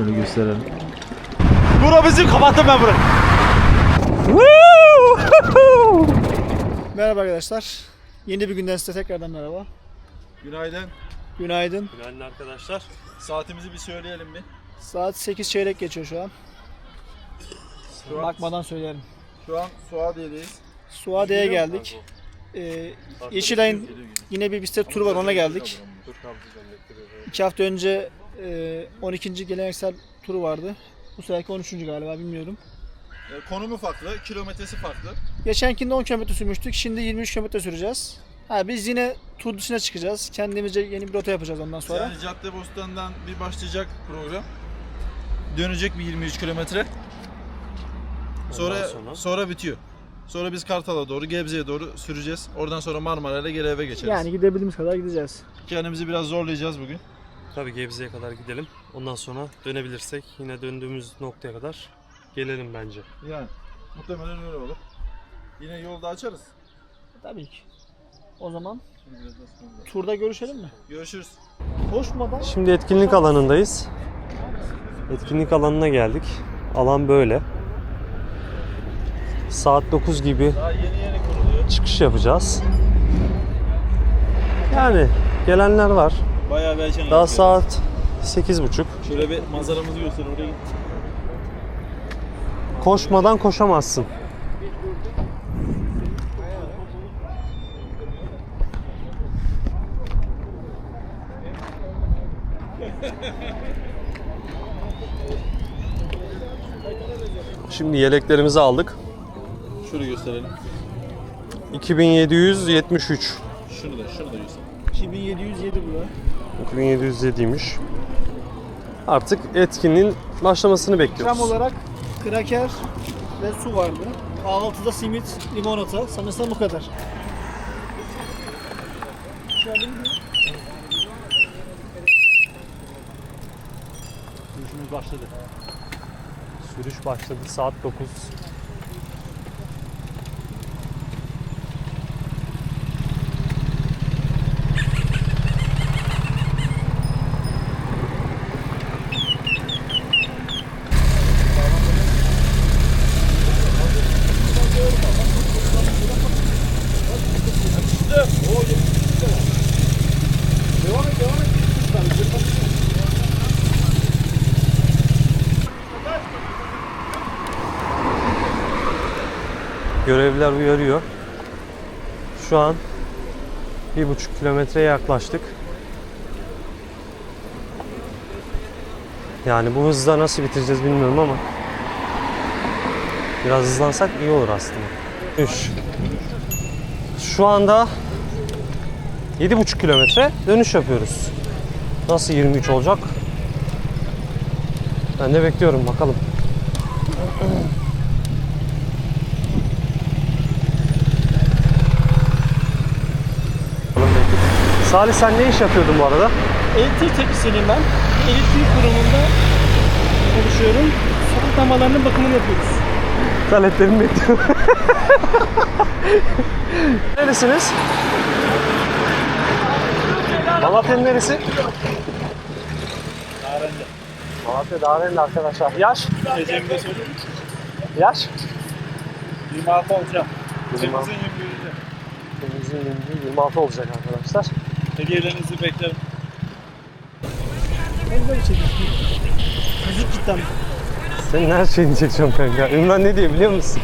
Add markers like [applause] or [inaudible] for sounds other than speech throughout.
Şöyle gösterelim. Bura bizim kapattım ben burayı. [laughs] Merhaba arkadaşlar. Yeni bir günden size tekrardan merhaba. Günaydın. Günaydın. Günaydın arkadaşlar. Saatimizi bir söyleyelim bir. Saat 8 çeyrek geçiyor şu an. Şu an, Bakmadan söylerim. şu an Suadiye'deyiz. Suadiye'ye geldik. Ee, Yeşilay'ın yine bir bisiklet turu var ona geldik. İki hafta önce 12. geleneksel turu vardı. Bu seferki 13. galiba bilmiyorum. Ee, konumu farklı, kilometresi farklı. Geçenkinde 10 km sürmüştük. Şimdi 23 km süreceğiz. Ha, biz yine tur dışına çıkacağız. Kendimizce yeni bir rota yapacağız ondan sonra. Yani Caddebostan'dan bir başlayacak program. Dönecek bir 23 kilometre. Sonra, sonra sonra? bitiyor. Sonra biz Kartal'a doğru, Gebze'ye doğru süreceğiz. Oradan sonra Marmara'yla geri eve geçeriz. Yani gidebildiğimiz kadar gideceğiz. Kendimizi biraz zorlayacağız bugün. Tabii Gebze'ye kadar gidelim. Ondan sonra dönebilirsek yine döndüğümüz noktaya kadar gelelim bence. Yani muhtemelen öyle olur. Yine yolda açarız. Tabii ki. O zaman turda görüşelim mi? Görüşürüz. Koşmadan Şimdi etkinlik alanındayız. Etkinlik alanına geldik. Alan böyle. Saat 9 gibi Daha yeni yeni kuruluyor. çıkış yapacağız. Yani gelenler var. Bayağı bir heyecan Daha yapıyor. saat 8.30. Şöyle bir manzaramızı göster oraya git. Koşmadan koşamazsın. Şimdi yeleklerimizi aldık. Şunu gösterelim. 2773. Şunu da, şunu da göster. 2707 bu da. 2707'ymiş. Artık etkinliğin başlamasını bekliyoruz. İkram olarak kraker ve su vardı. Kahvaltıda simit, limonata. Sanırsam bu kadar. Şöyle. Sürüşümüz başladı. Sürüş başladı saat 9. Görevliler uyarıyor. Şu an bir buçuk kilometreye yaklaştık. Yani bu hızla nasıl bitireceğiz bilmiyorum ama biraz hızlansak iyi olur aslında. Dönüş. Şu anda 7,5 kilometre dönüş yapıyoruz. Nasıl 23 olacak? Ben de bekliyorum bakalım. Salih sen ne iş yapıyordun bu arada? Elektrik teknisyeniyim ben. Elektrik kurumunda çalışıyorum. Sokak lambalarının bakımını yapıyoruz. Taleplerimi bekliyorum. [laughs] Neresiniz? Malatya'nın neresi? Darende. Malatya Darende arkadaşlar. Yaş? Gecemi de söyleyeyim. Yaş? 26 olacağım. Yirmi- Temizin 21'de. Temizliğin yirmi- 26 olacak arkadaşlar. Hediyelerinizi beklerim. Ben böyle çekiyorum. Müzik cidden. Senin her şeyini çekeceğim kanka. Ünvan ne diye biliyor musun?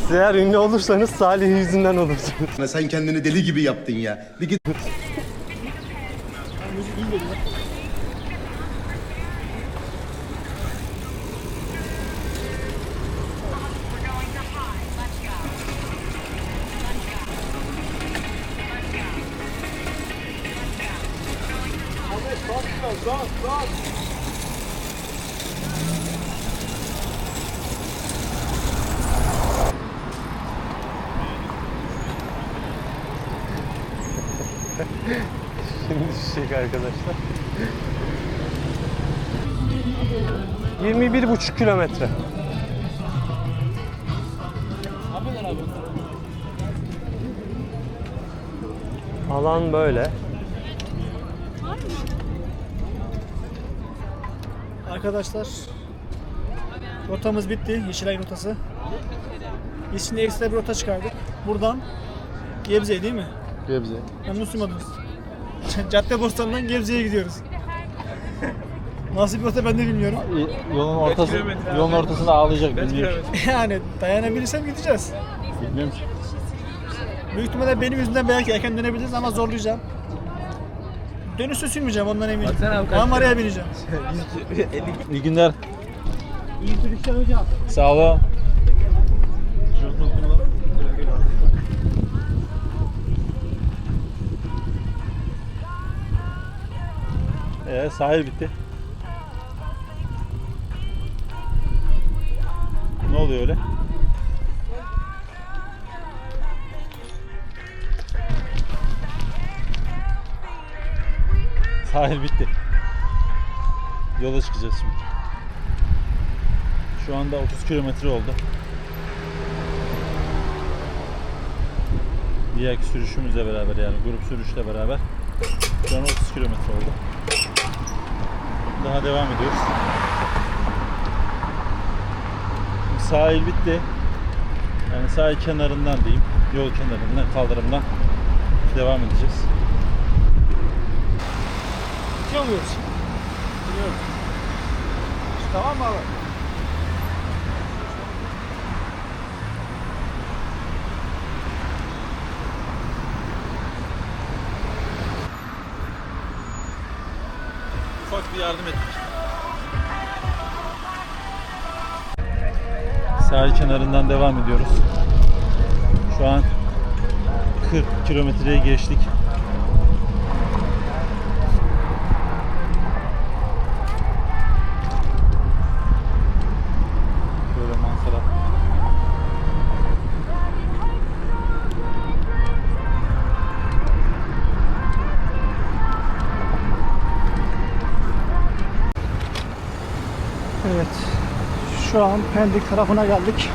Siz eğer ünlü olursanız Salih yüzünden olursunuz. Sen kendini deli gibi yaptın ya. Bir git Müzik iyi geliyor. Düşecek arkadaşlar. 21,5 kilometre. Alan böyle. Arkadaşlar rotamız bitti. Yeşilay rotası. Biz şimdi ekstra bir rota çıkardık. Buradan Gebze değil mi? Gebze. Yanlış duymadınız. Cadde Bostan'dan Gebze'ye gidiyoruz. Nasıl bir rota ben de bilmiyorum. Yolun ortası, yolun ortasında ağlayacak. Bilmiyorum. [laughs] Yani dayanabilirsem gideceğiz. Bilmiyorum ki. Büyük ihtimalle benim yüzümden belki erken dönebiliriz ama zorlayacağım. Dönüşte sürmeyeceğim ondan eminim. Marmara'ya bineceğim. [laughs] İyi günler. Sağ ol. Ee, sahil bitti. Ne oluyor öyle? Sahil bitti. Yola çıkacağız şimdi. Şu anda 30 kilometre oldu. Diğerki sürüşümüzle beraber yani grup sürüşle beraber şu an 30 kilometre oldu. Daha devam ediyoruz. Sahil bitti. Yani sahil kenarından diyeyim. Yol kenarından, kaldırımdan devam edeceğiz. Gidiyor muyuz? Tamam mı abi? Bir yardım ettik. Sahil kenarından devam ediyoruz. Şu an 40 kilometreyi geçtik. Şu an Pendik tarafına geldik.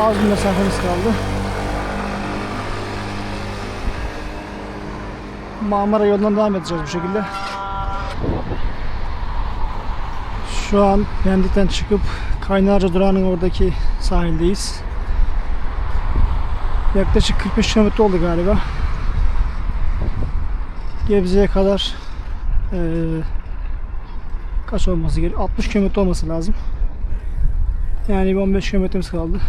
Az bir mesafemiz kaldı. Marmara yolundan devam edeceğiz bu şekilde. Şu an Pendik'ten çıkıp Kaynarca durağının oradaki sahildeyiz. Yaklaşık 45 km oldu galiba. Gebze'ye kadar eee kaç olması gerekiyor? 60 km olması lazım. Yani bir 15 kilometremiz kaldı.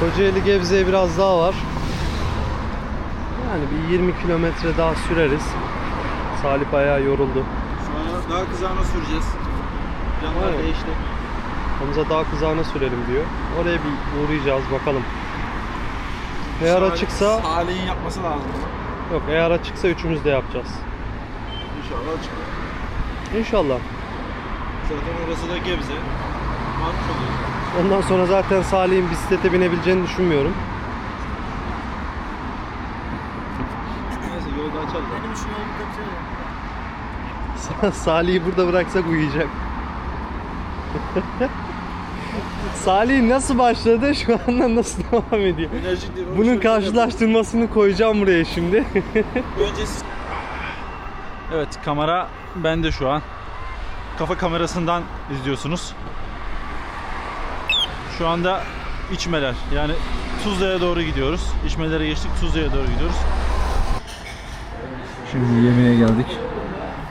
Kocaeli Gebze'ye biraz daha var. Yani bir 20 kilometre daha süreriz. Salih bayağı yoruldu. Sonra daha kızağına süreceğiz. Planlar Evet. değişti. Hamza daha kızağına sürelim diyor. Oraya bir uğrayacağız bakalım. Eğer Salih- açıksa Salih'in yapması lazım. yok eğer açıksa üçümüz de yapacağız. İnşallah çıkıyor. İnşallah. Zaten orası da Gebze. Marş oluyor. Ondan sonra zaten Salih'in bisiklete binebileceğini düşünmüyorum. Neyse yolda açarız. Salih'i burada bıraksak uyuyacak. Salih nasıl başladı şu anda nasıl devam ediyor? Enerjik değil. Bunun karşılaştırmasını koyacağım buraya şimdi. Önce siz... Evet kamera bende şu an. Kafa kamerasından izliyorsunuz. Şu anda içmeler yani Tuzla'ya doğru gidiyoruz. İçmelere geçtik Tuzla'ya doğru gidiyoruz. Şimdi yemeğe geldik.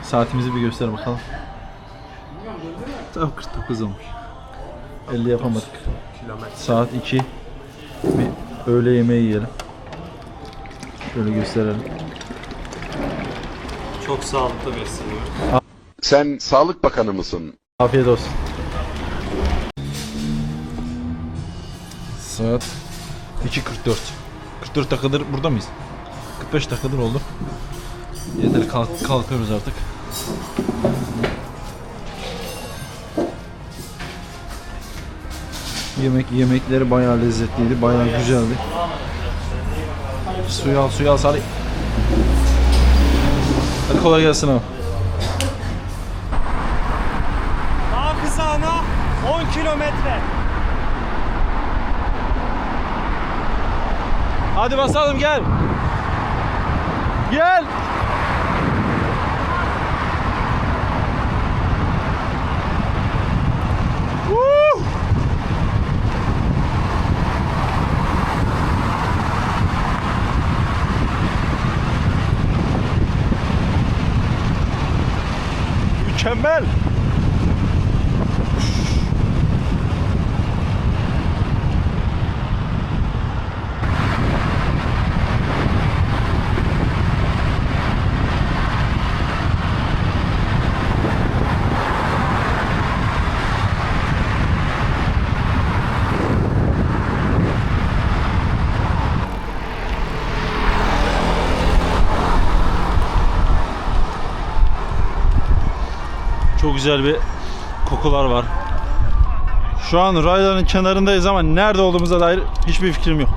Saatimizi bir göster bakalım. Tam 49 olmuş. 50 yapamadık. Saat 2. Bir öğle yemeği yiyelim. Şöyle gösterelim. Çok sağlıklı besleniyor. Sen Sağlık Bakanı mısın? Afiyet olsun. Saat 2.44. 44 dakikadır burada mıyız? 45 dakikadır oldu. Yeter kalk, kalkıyoruz artık. Yemek yemekleri bayağı lezzetliydi, bayağı güzeldi. Suyu al, suyu al Salih. Hadi kolay gelsin abi. Dağ kızağına 10 kilometre. Hadi basalım gel. Gel. Mükemmel. Güzel bir kokular var. Şu an rayların kenarındayız ama nerede olduğumuza dair hiçbir fikrim yok.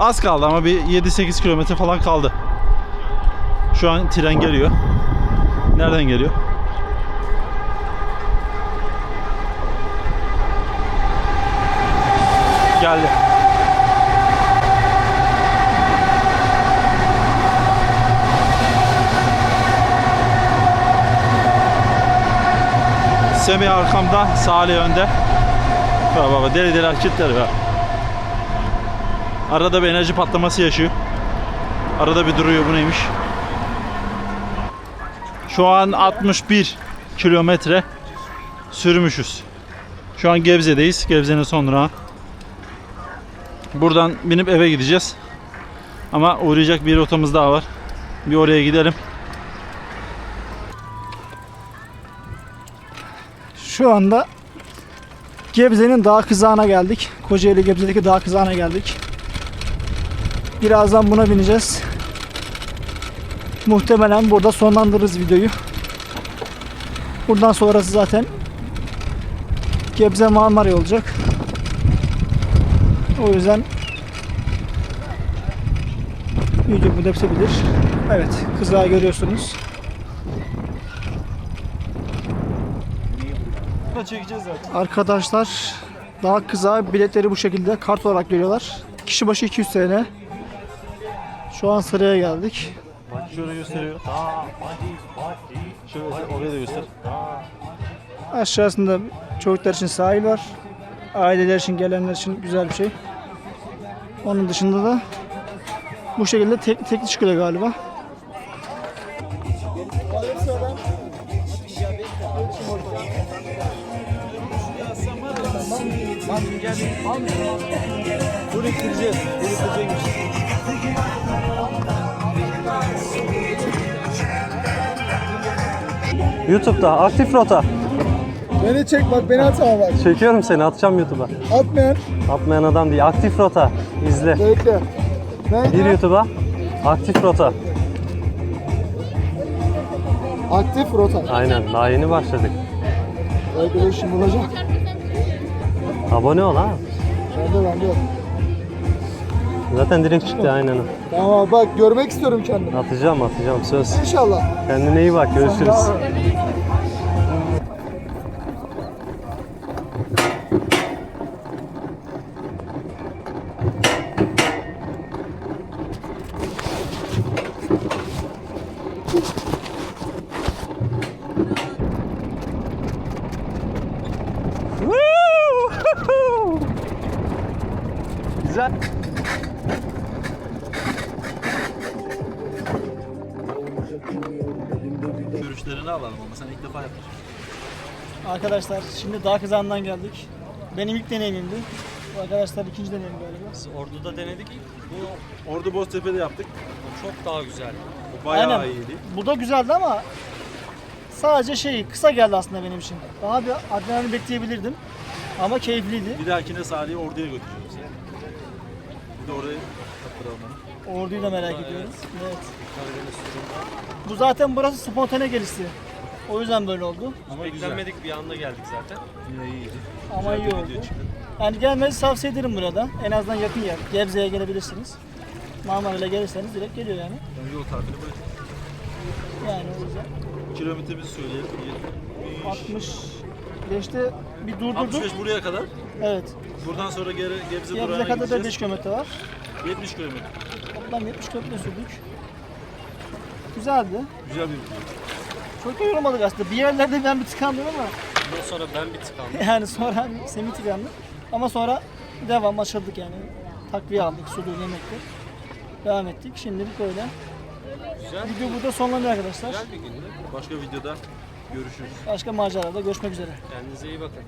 Az kaldı ama bir 7-8 kilometre falan kaldı. Şu an tren geliyor. Nereden geliyor? Geldi. Semih arkamda, Salih önde. Ya baba deli deli hareketler ya. Arada bir enerji patlaması yaşıyor. Arada bir duruyor bu neymiş? Şu an 61 kilometre sürmüşüz. Şu an Gebze'deyiz. Gebze'nin son durağı. Buradan binip eve gideceğiz. Ama uğrayacak bir rotamız daha var. Bir oraya gidelim. Şu anda Gebze'nin dağ kızağına geldik. Kocaeli Gebze'deki dağ kızağına geldik. Birazdan buna bineceğiz. Muhtemelen burada sonlandırırız videoyu. Buradan sonrası zaten Gebze Marmara olacak. O yüzden video bu bilir. Evet, kızağı görüyorsunuz. Çekeceğiz zaten. Arkadaşlar daha kıza biletleri bu şekilde kart olarak görüyorlar. Kişi başı 200 TL. Şu an sıraya geldik. Bak şöyle gösteriyor. Şöyle oraya da göster. Aşağısında çocuklar için sahil var. Aileler için gelenler için güzel bir şey. Onun dışında da bu şekilde tek, tekli çıkıyor galiba. YouTube'da aktif rota. Beni çek bak beni atma bak. Çekiyorum seni atacağım YouTube'a. Atmayan Atmayan adam değil. Aktif rota. İzle. bekle. Gir YouTube'a. Aktif rota. Aktif rota. Aynen. Daha yeni başladık. Arkadaşım bulacak. Abone ol ha. Bende bende. Zaten direkt çıktı aynen. Tamam bak görmek istiyorum kendimi. Atacağım atacağım söz. İnşallah. Kendine iyi bak. Görüşürüz. Güzel. Görüşlerini alalım ama sen ilk defa yaptın. Arkadaşlar şimdi dağ kızağından geldik. Benim ilk deneyimimdi. Bu arkadaşlar ikinci deneyim galiba. Ordu'da denedik. Bu Ordu Boztepe'de yaptık. çok daha güzel. O bayağı Aynen. iyiydi. Bu da güzeldi ama sadece şey kısa geldi aslında benim için. Daha bir adrenalin bekleyebilirdim. Ama keyifliydi. Bir dahakine Salih'i Ordu'ya götüreceğiz. Bir de orayı yaptıralım onu. Orduyu da merak ediyorum. Evet. Bu zaten burası spontane gelişti. O yüzden böyle oldu. Ama güzel. Beklenmedik bir anda geldik zaten. Yine iyiydi. Ama Güzel iyi oldu. Yani gelmenizi tavsiye ederim burada. En azından yakın yer. Gebze'ye gelebilirsiniz. Marmara'yla gelirseniz direkt geliyor yani. Yani yol tatili böyle. Yani o yüzden. Kilometremizi söyleyelim. 60 işte bir durdurduk. 65 buraya kadar. Evet. Buradan sonra geri Gebze Gebze durağına kadar da 5 gideceğiz. kilometre var. 70 kilometre. Toplam 70 kilometre sürdük. Güzeldi. Güzel bir video. Çok da yorulmadık aslında. Bir yerlerde ben bir tıkandım ama Bundan sonra ben bir tıkandım. [laughs] yani sonra Semih tıkandı. Ama sonra devam açıldık yani. Takviye aldık, sudur, yemektir. Devam ettik. Şimdilik öyle. Güzel. Video burada sonlanıyor arkadaşlar. Güzel bir gündü. Başka videoda Başka maceralarda görüşmek üzere. Kendinize iyi bakın.